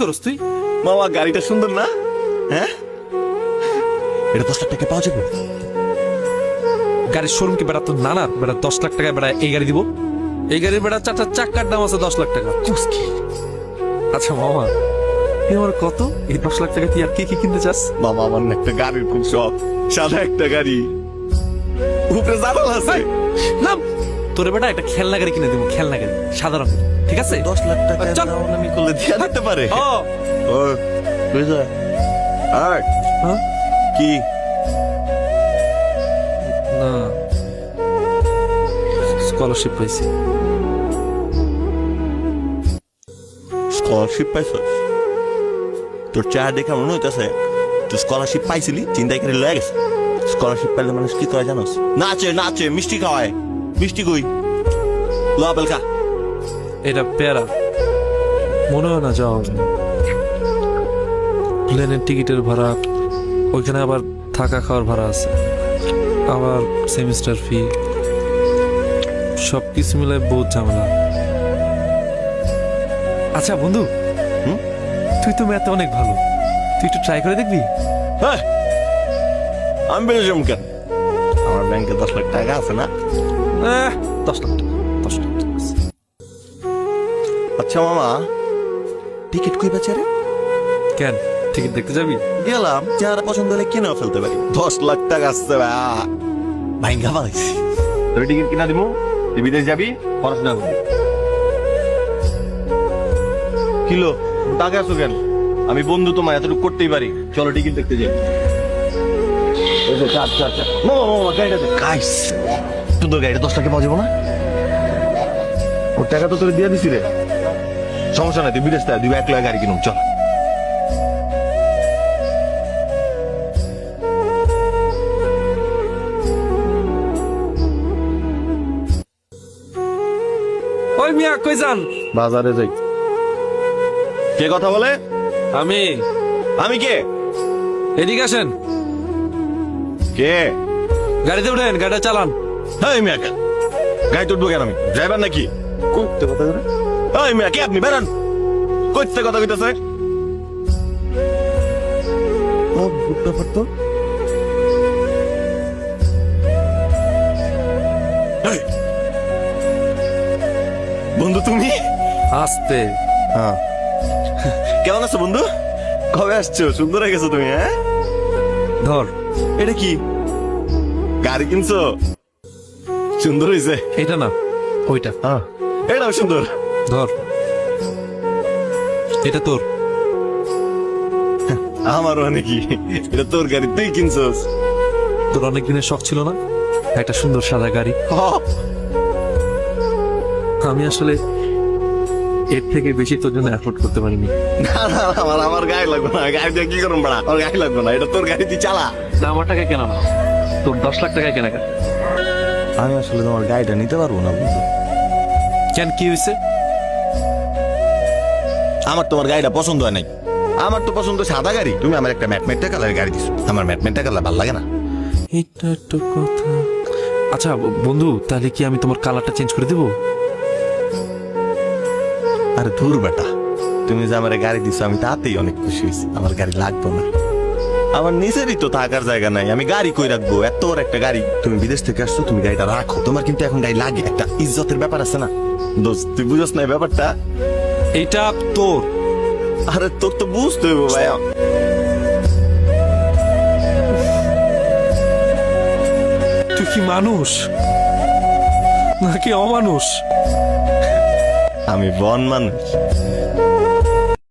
করস তুই? মামা গাড়িটা সুন্দর না? হ্যাঁ? এটা দশ লাখ টাকা পাওয়া যাবে? গাড়ির শোরুম কি বেড়া তোর নানার বেড়া দশ লাখ টাকা বেড়া এই গাড়ি দিব। এই গাড়ির বেড়া চারটা চাক্কার দাম আছে দশ লাখ টাকা। কুস্কি আচ্ছা মামা আমার কত? এই দশ লাখ টাকা তুই আর কি কি কিনতে চাস? মামা আমার না একটা গাড়ির খুব শখ। সাদা একটা গাড়ি। উপরে জানাল আছে। না তোরে বেটা একটা খেলনা গাড়ি কিনে দেবো খেলনা গাড়ি রঙের ঠিক আছে? দশ লাখ টাকা চল। আমি করলে দিয়া দিতে পারে। ও ও বুঝা আর হ্যাঁ? কি? না। স্কলারশিপ পাইছি। স্কলারশিপ পাইছস তোর চেহারা দেখে মনে হইতেছে তুই স্কলারশিপ পাইছিলি চিন্তাই করে লয়ে গেছে। স্কলারশিপ পাইলে মানুষ কি করে জানোস? নাচে নাচে মিষ্টি খাওয়ায়। মিষ্টি কই? ল বেলকা। এটা প্যারা। মনে হয় না যাওয়া প্লেনের টিকিটের ভাড়া ওইখানে আবার থাকা খাওয়ার ভাড়া আছে। আবার সেমিস্টার ফি সব কিছু মিলে বহুত ঝামেলা। আচ্ছা বন্ধু? তুই তো ম্যাথে অনেক ভালো। তুই একটু ট্রাই করে দেখবি? হ্যাঁ। আমি বেরো যাব কেন আমার ব্যাংকে দশ লাখ টাকা আছে না? দশ লাখ টাকা দশ লাখ টাকা। আচ্ছা মামা টিকিট কই বেচে রে কেন টিকিট দেখতে যাবি? গেলাম যারা পছন্দ হলে কিনেও ফেলতে পারি। দশ লাখ টাকা আসছে ভাইঙ্গা পাইছি তোর টিকিট কিনা দিব তুই বিদেশ যাবি পড়াশোনা করবি। কিলো টাকা আছো কেন? আমি বন্ধু তোমার এতটুকু করতেই পারি। চলো টিকিট দেখতে যাই। আচ্ছা আচ্ছা মামা মামা গাড়িটা দে। সুন্দর গাড়িটা দশ লাখে পাওয়া যাব না? ওর টাকা তো তোর দিয়ে দিছি রে। সমস্যা নাই তুই বিদেশ থেকে দুই এক লাখ গাড়ি কিনুম চল। ওই মিয়া কই যান? বাজারে যাই। কে কথা বলে? আমি। আমি কে? এদিকে আসেন। কে? গাড়িতে উঠেন গাড়িটা চালান। হ্যাঁ গাড়ি তুলবো কেন আমি? ড্রাইভার নাকি? করতে কথা করে হ্যাঁ আপনি? বেরান করতে কথা কইতেছে। বন্ধু তুমি? আসতে। হ্যাঁ। কেমন আছো বন্ধু? কবে আসছো? সুন্দর হয়ে গেছো তুমি হ্যাঁ? ধর। এটা কি? গাড়ি কিনছো? সুন্দর হয়েছে এটা না ওইটা। হ্যাঁ এটাও সুন্দর। ধর। এটা তোর। আমারও নাকি এটা তোর গাড়ি তুই কিনছস? তোর অনেক দিনের শখ ছিল না? একটা সুন্দর সাদা গাড়ি। আমি আসলে এর থেকে বেশি তোর জন্য অ্যাফোর্ড করতে পারিনি। না না আমার আমার গায়ে লাগবে না। গাড়ি দিয়ে কি করুন বাড়া? আমার গাড়ি লাগবে না। এটা তোর গাড়ি তুই চালা। না আমার টাকা কেনা না। তোর দশ লাখ টাকায় কেন আমি আসলে তোমার গাড়িটা নিতে পারব না বন্ধু কেন কি হয়েছে? আমার তোমার গাড়িটা পছন্দ হয় নাই। আমার তো পছন্দ সাদা গাড়ি। তুমি আমার একটা ম্যাটমেটটা কালারের গাড়ি দিছো। আমার ম্যাটমেটটা কালার ভালো লাগে না। এটা একটা কথা। আচ্ছা বন্ধু তাহলে কি আমি তোমার কালারটা চেঞ্জ করে দেবো? আরে ধুর বেটা। তুমি যে আমার গাড়ি দিছো আমি তাতেই অনেক খুশি হয়েছি। আমার গাড়ি লাগবে না। আমার নিজেরই তো থাকার জায়গা নাই। আমি গাড়ি কই রাখব? এত বড় একটা গাড়ি। তুমি বিদেশ থেকে আসছো তুমি গাড়িটা রাখো। তোমার কিন্তু এখন গাড়ি লাগে। একটা ইজ্জতের ব্যাপার আছে না? দোস্ত তুই বুঝস না ব্যাপারটা? এটা তোর। আরে তোর তো বুঝতে হইব ভাইয়া। তুই কি মানুষ? নাকি অমানুষ? আমি বন মানুষ।